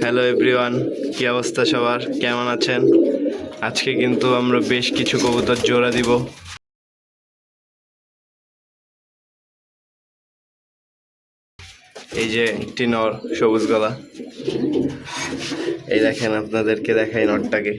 Hello everyone কি অবস্থা সবার? কেমন আছেন? আজকে কিন্তু আমরা বেশ কিছু কবুতর জোড়া দিব। এই যে একটি নর, সবুজ গলা। এই দেখেন আপনাদেরকে দেখাই নরটাকে।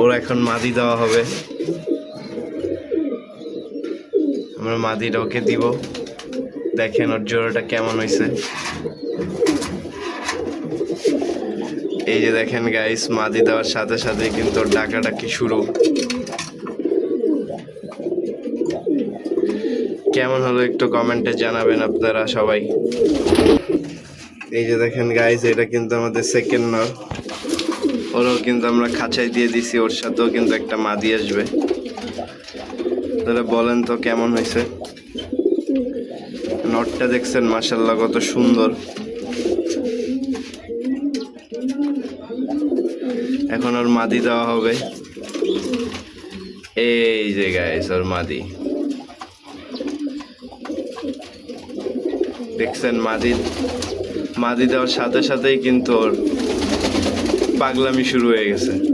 ওর এখন মাদি দেওয়া হবে। আমরা মাদিটা ওকে দিব। দেখেন ওর জোড়াটা কেমন হয়েছে এই যে দেখেন গাইস মাদি দেওয়ার সাথে সাথে কিন্তু ওর ডাকাডাকি শুরু। কেমন হলো একটু কমেন্টে জানাবেন আপনারা সবাই। এই যে দেখেন গাইস এটা কিন্তু আমাদের সেকেন্ড নর ওরও কিন্তু আমরা খাঁচাই দিয়ে দিছি, ওর সাথেও কিন্তু একটা মাদি আসবে। তাহলে বলেন তো কেমন হয়েছে? নটটা দেখছেন মাসাল্লাহ কত সুন্দর। এখন ওর মাদি দেওয়া হবে। এই যে গাইস ওর মাদি। দেখছেন মাদি? মাদি দেওয়ার সাথে সাথেই কিন্তু ওর পাগলামি শুরু হয়ে গেছে।